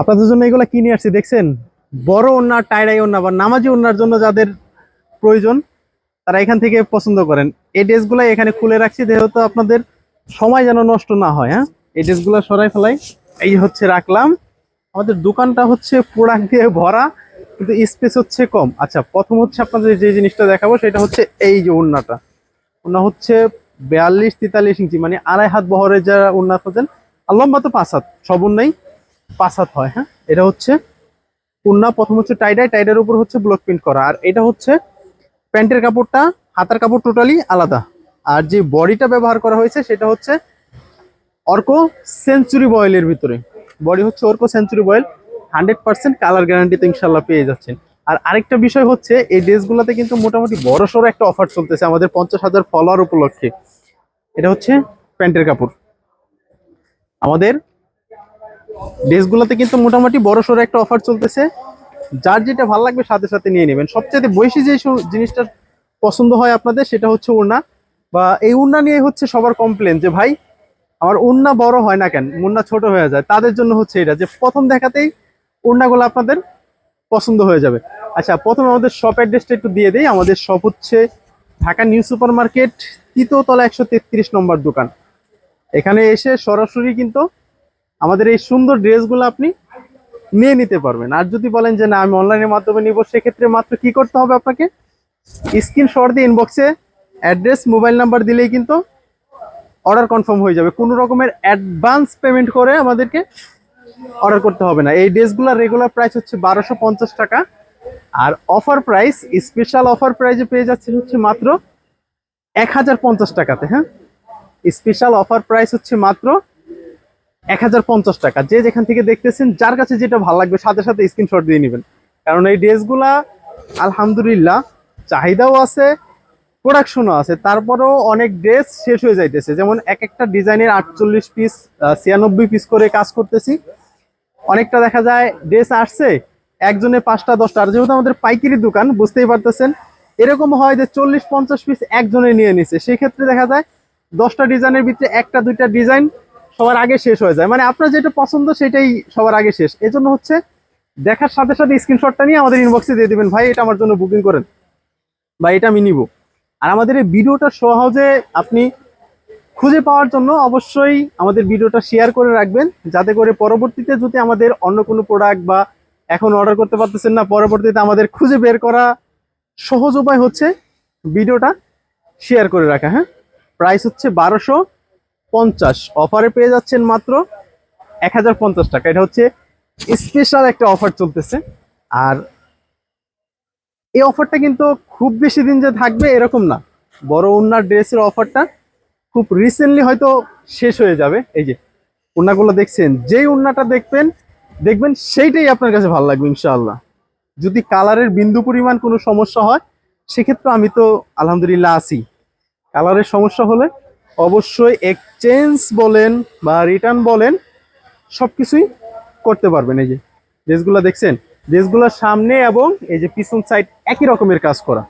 আপনাদের জন্য এগুলো কিনে আসছি, দেখছেন? বড় ওন্না টাইরাই ওন্না বা নামাজি ওন্নার জন্য যাদের প্রয়োজন, তারা এখান থেকে পছন্দ করেন। এই ড্রেসগুলো এখানে খুলে রাখছি, যেহেতু আপনাদের সময় যেন নষ্ট না হয় হ্যাঁ? এই ড্রেসগুলো সরাই ফেলাই। এই হচ্ছে রাখলাম। আমাদের দোকানটা হচ্ছে প্রোডাক্ট দিয়ে ভরা, কিন্তু স্পেস হচ্ছে কম। আচ্ছা প্রথম হচ্ছে আপনাদের যে জিনিসটা দেখাবো, সেটা হচ্ছে এই যে ওন্নাটা ওন্না হচ্ছে বিয়াল্লিশ তেতাল্লিশ ইঞ্চি মানে আড়াই হাত বহরের যারা ওন্না খোঁজেন আর লম্বা তো পাঁচ হাত, সব ওন্নাই পাঁচ হয় হ্যাঁ? এটা হচ্ছে ওন্না প্রথম হচ্ছে টাইডাই টাইডার উপর হচ্ছে ব্লক প্রিন্ট করা। আর এটা হচ্ছে প্যান্টের কাপড়টা, হাতার কাপড় টোটালি আলাদা। আর যে বডিটা ব্যবহার করা হয়েছে, সেটা হচ্ছে অর্কো সেঞ্চুরি বয়েলের ভিতরে। বডি হচ্ছে অর্কো century boil, hundred percent colour গ্যারান্টিতে ইনশাল্লাহ পেয়ে যাচ্ছেন। আর আরেকটা বিষয় হচ্ছে, এই ড্রেসগুলোতে কিন্তু মোটামুটি বড় সড়ো একটা অফার চলতেছে আমাদের পঞ্চাশ হাজার ফলোয়ার উপলক্ষে। এটা হচ্ছে প্যান্টের কাপড়। আমাদের ড্রেসগুলোতে কিন্তু মোটামুটি বড় সড়ো একটা অফার চলতেছে। যার যেটা ভালো লাগবে সাথে সাথে নিয়ে নেবেন। সবচেয়ে বেশি যে জিনিসটা পছন্দ হয় আপনাদের, সেটা হচ্ছে উড়না বা এই উড়না নিয়ে হচ্ছে সবার কমপ্লেন যে, ভাই, আমার উড়না বড় হয় না কেন? উড়না ছোট হয়ে যায়। তাদের জন্য হচ্ছে এটা যে, প্রথম দেখাতেই উড়নাগুলো আপনাদের পছন্দ হয়ে যাবে। আচ্ছা প্রথমে আমাদের শপ অ্যাড্রেসটা একটু দিয়ে দিই। আমাদের শপ হচ্ছে ঢাকা নিউ সুপার মার্কেট তৃতীয়তলা একশো তেত্রিশ নম্বর দোকান। এখানে এসে সরাসরি কিন্তু আমাদের এই সুন্দর ড্রেসগুলো আপনি নিয়ে নিতে পারবেন। আর যদি বলেন যে না, আমি অনলাইনের মাধ্যমে নিব, সেক্ষেত্রে মাত্র কি করতে হবে আপনাকে? স্ক্রিনশট দিয়ে ইনবক্সে অ্যাড্রেস মোবাইল নাম্বার দিলেই কিন্তু অর্ডার কনফার্ম হয়ে যাবে। কোনো রকমের অ্যাডভান্স পেমেন্ট করে আমাদেরকে অর্ডার করতে হবে না। এই ড্রেসগুলোর রেগুলার প্রাইস হচ্ছে বারোশো টাকা। আর অফার প্রাইস স্পেশাল অফার প্রাইসে পেয়ে যাচ্ছে হচ্ছে মাত্র এক হাজার পঞ্চাশ টাকাতে হ্যাঁ? স্পেশাল অফার প্রাইস হচ্ছে মাত্র এক হাজার পঞ্চাশ টাকা। যে যেখান থেকে দেখতেছেন, যার কাছে যেটা ভালো লাগবে, সাথে সাথে স্ক্রিনশট দিয়ে নেবেন। কারণ এই ড্রেসগুলা আলহামদুলিল্লাহ, চাহিদাও আছে প্রোডাকশনও আছে। তারপরেও অনেক ড্রেস শেষ হয়ে যাইতেছে। যেমন এক একটা ডিজাইনের আটচল্লিশ পিস ছিয়ানব্বই পিস করে কাজ করতেছি। অনেকটা দেখা যায় ড্রেস আসছে, একজনে পাঁচটা, দশটা। আর যেহেতু আমাদের পাইকারি দোকান, বুঝতেই পারতেছেন, এরকম হয় যে চল্লিশ, পঞ্চাশ পিস একজনে নিয়ে নিছে। সেক্ষেত্রে দেখা যায়, দশটা ডিজাইনের ভিতরে একটা, দুইটা ডিজাইন সবার আগে শেষ হয়ে যায়। মানে আপনার যেটা পছন্দ সেটাই সবার আগে শেষ। এজন্য হচ্ছে দেখার সাথে সাথে স্ক্রিনশটটা নিয়ে আমাদের ইনবক্সে দিয়ে দেবেন, ভাই, এটা আমার জন্য বুকিং করেন বা এটা আমি নিব। আর আমাদের এই ভিডিওটা সহজে আপনি খুঁজে পাওয়ার জন্য অবশ্যই আমাদের ভিডিওটা শেয়ার করে রাখবেন, যাতে করে পরবর্তীতে যদি আমাদের অন্য কোনো প্রোডাক্ট বা এখন অর্ডার করতে পারতেছেন না, পরবর্তীতে আমাদের খুঁজে বের করা সহজ উপায় হচ্ছে ভিডিওটা শেয়ার করে রাখা হ্যাঁ? প্রাইস হচ্ছে বারোশো পঞ্চাশ। অফারে পেয়ে যাচ্ছেন মাত্র এক হাজার পঞ্চাশ টাকা। এটা হচ্ছে স্পেশাল একটা অফার চলতেছে। আর এই অফারটা কিন্তু খুব বেশি দিন যে থাকবে এরকম না। বড় ওনার ড্রেসের অফারটা খুব রিসেন্টলি হয়তো শেষ হয়ে যাবে। এই যে ওনাগুলো দেখছেন, যেই ওনাটা দেখবেন দেখবেন সেইটাই আপনার কাছে ভালো লাগবে ইনশাআল্লাহ। যদি কালারের বিন্দু পরিমাণ কোনো সমস্যা হয়, সেক্ষেত্রে আমি তো আলহামদুলিল্লাহ আছি। কালারের সমস্যা হলে অবশ্যই এক্সচেঞ্জ বলেন বা রিটার্ন বলেন সব কিছুই করতে পারবেন। এই যে ড্রেসগুলো দেখছেন ড্রেসগুলোর সামনে এবং এই যে পিছন সাইড একই রকমের কাজ করা।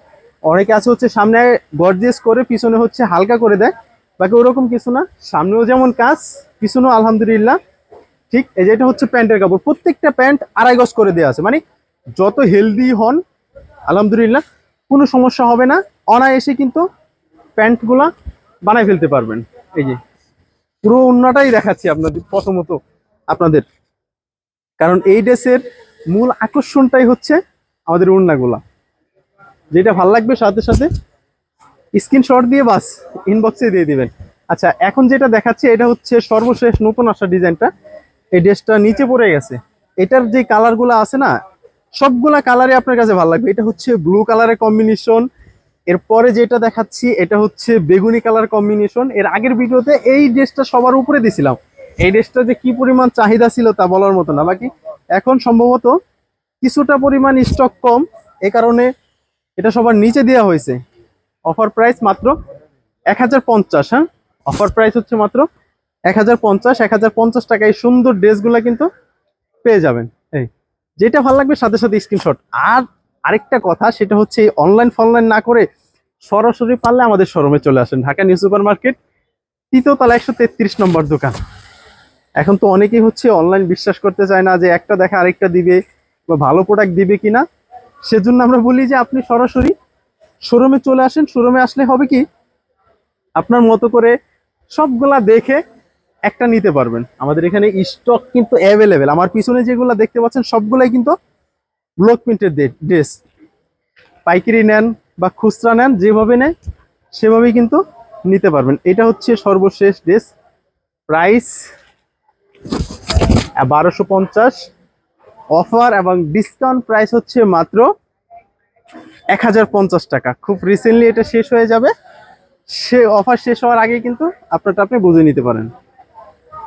অনেকে আছে হচ্ছে সামনে গর্জিয়াস করে, পিছনে হচ্ছে হালকা করে দেয়। বাকি ওরকম কিছু না, সামনেও যেমন কাজ, পিছনেও আলহামদুলিল্লাহ। ঠিক, এই যে এটা হচ্ছে প্যান্টের কাপড়। প্রত্যেকটা প্যান্ট আড়াই গজ করে দেওয়া আছে। মানে যত হেলদি হন, আলহামদুলিল্লাহ, কোনো সমস্যা হবে না। অনায়াসে কিন্তু প্যান্টগুলা বানাই ফেলতে পারবেন। এই যে, পুরো অন্যটাই দেখাচ্ছি আপনাদের, প্রথমত আপনাদের। কারণ এই ড্রেসের মূল আকর্ষণটাই হচ্ছে আমাদের ওড়নাগুলা। যেটা ভালো লাগবে, সাথে সাথে স্ক্রিনশট দিয়ে বাস ইনবক্সে দিয়ে দিবেন। আচ্ছা এখন যেটা দেখাচ্ছি, এটা হচ্ছে সর্বশেষ নতুন আসা ডিজাইনটা। এই ড্রেসটা নিচে পড়ে গেছে। এটার যে কালারগুলো আছে না, সবগুলা কালারে আপনার কাছে ভালো লাগবে। এটা হচ্ছে ব্লু কালারের কম্বিনেশন এরপরে যেটা দেখাচ্ছি, এটা হচ্ছে বেগুনি কালার কম্বিনেশন এর আগের ভিডিওতে এই ড্রেসটা সবার উপরে দিছিলাম। এই ড্রেসটা যে কি পরিমাণ চাহিদা ছিল তা বলার মতো না, বাকি এখন সম্ভবত কিছুটা পরিমাণ স্টক কম। এ কারণে এটা সবার নিচে দেওয়া হয়েছে। অফার প্রাইস মাত্র এক হাজার পঞ্চাশ হ্যাঁ? অফার প্রাইস হচ্ছে মাত্র এক হাজার পঞ্চাশ। এক হাজার পঞ্চাশ টাকায় সুন্দর ড্রেসগুলো কিন্তু পেয়ে যাবেন। এই, যেটা ভালো লাগবে সাথে সাথে স্ক্রিনশট আর আরেকটা কথা, সেটা হচ্ছে অনলাইন ফনলাইন না করে সরাসরি পারলে আমাদের শোরুমে চলে আসেন। ঢাকা নিউ সুপার মার্কেট তৃতীয়তলা একশো তেত্রিশ নম্বর দোকান। এখন তো অনেকেই হচ্ছে অনলাইন বিশ্বাস করতে চায় না যে একটা দেখা আরেকটা দিবে বা ভালো প্রোডাক্ট দিবে কি না সেজন্য আমরা বলি যে আপনি সরাসরি শোরুমে চলে আসেন। শোরুমে আসলে হবে কি, আপনার মতো করে সবগুলা দেখে একটা নিতে পারবেন। আমাদের এখানে স্টক কিন্তু অ্যাভেলেবেল আমার পিছনে যেগুলো দেখতে পাচ্ছেন, সবগুলাই কিন্তু ব্লক প্রিন্টের ড্রেস। পাইকারি নেন বা খুচরা নেন, যেভাবে নেন সেভাবেই কিন্তু নিতে পারবেন। এটা হচ্ছে সর্বশেষ ড্রেস। প্রাইস বারোশো পঞ্চাশ। অফার এবং ডিসকাউন্ট প্রাইস হচ্ছে মাত্র এক হাজার পঞ্চাশ টাকা। খুব রিসেন্টলি এটা শেষ হয়ে যাবে। সে অফার শেষ হওয়ার আগে কিন্তু আপনারটা আপনি বুঝে নিতে পারেন।